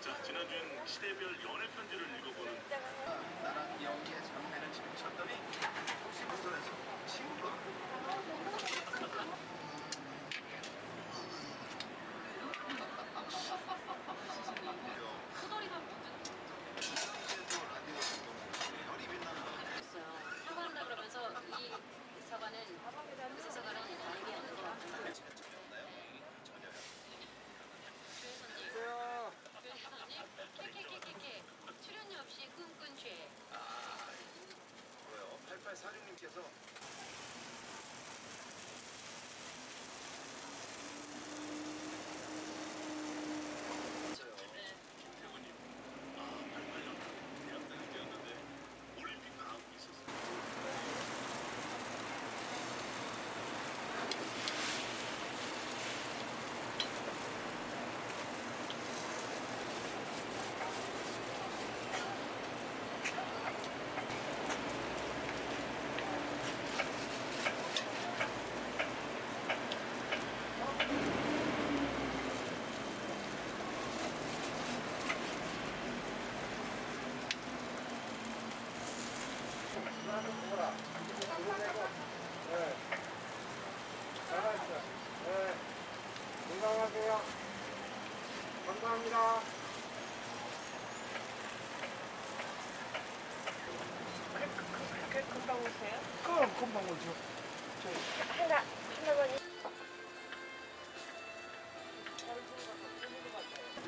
자, 지난주엔 시대별 연애 편지를 읽어보는 연기의 장면을 지금 쳤더니 혹시 운전해서 친구가 이제도 라디오 방송 별이 빛나는 거 같아요. 있어요. 사과한다 그러면서 이 사과는 무슨 사과는 다르게 하는 거 같아요. 지금 전혀 없나요? 전혀요. 교회선님, 교회선님, 케케케케케 출연료 없이 꿈꾼 죄. 아, 뭐요? 8846님께서 맞아요. 김태훈님. 아, 88년 대학 다닐 때였는데 올림픽 나가고 있었어요. 네. 잘하셨어. 네. 건강하세요. 감사합니다. 그렇게 금방 오세요? 그럼 금방 오죠. 하나, 하나만이.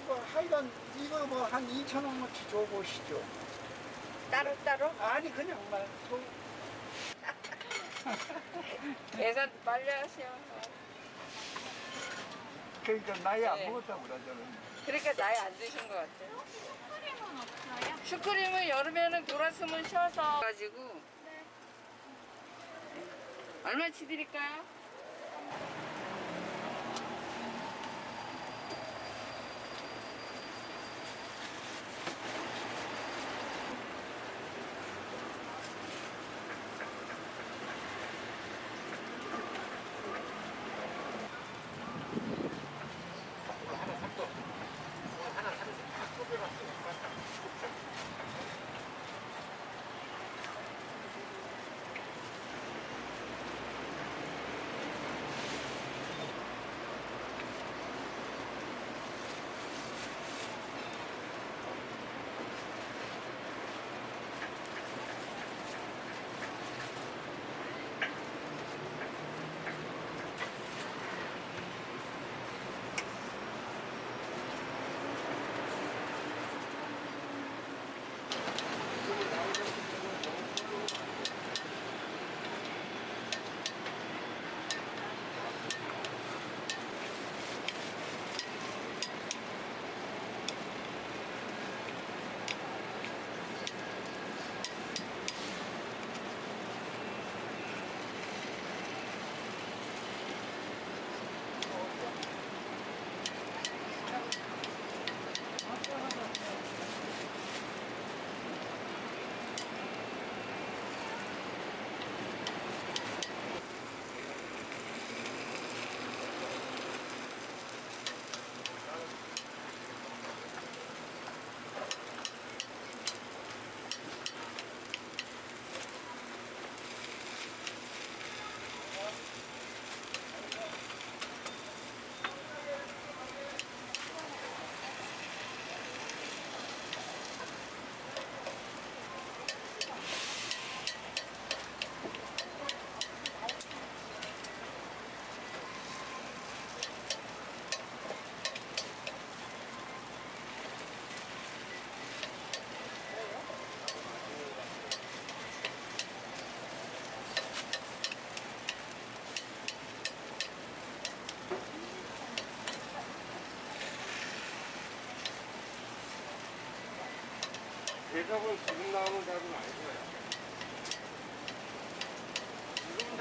이거 하여간 이거 뭐 한 2천 원어치 줘보시죠. 따로따로? 아니 그냥만 줘. 계산 빨리 하세요. 그러니까 나이 안 네. 먹었다고 그러잖아요. 그러니까 나이 안 드신 것 같아요. 슈크림은 없어요? 슈크림은 여름에는 돌았으면 쉬어서 가지고. 얼마치 드릴까요?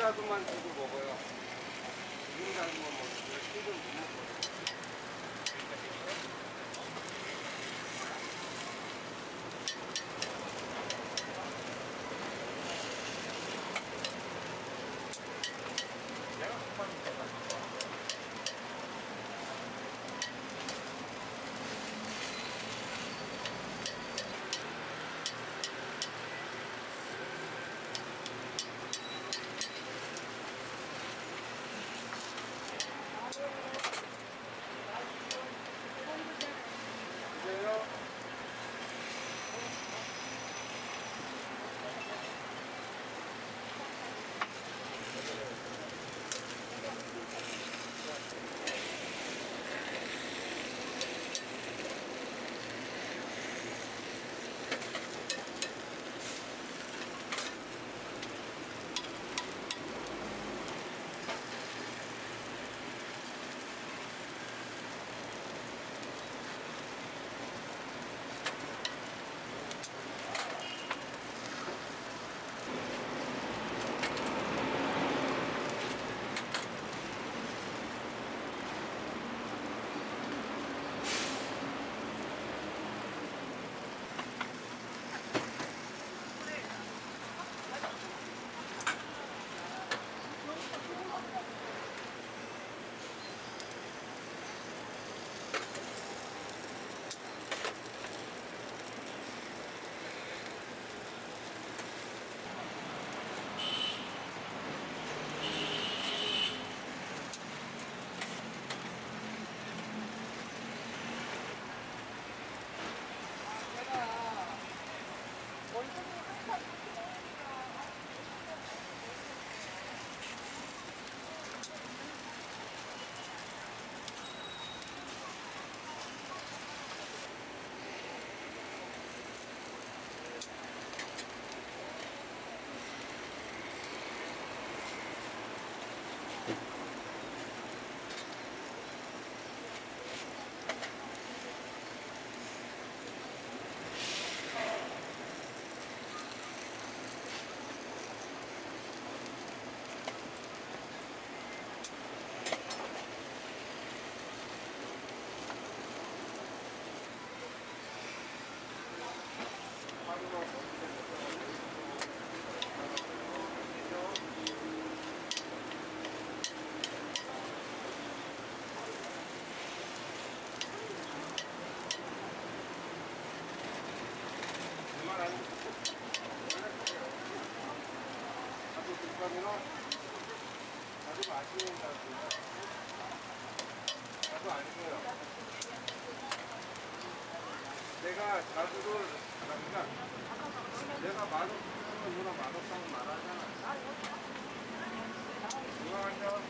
누룽자도만 주고 먹어요. 누룽자도만 먹어요. 튀김 못 먹어요. 있어요. 내가 자주를 그러니까 내가 만원 쓰면 누나 만원싸고 말하잖아. 누가 하죠?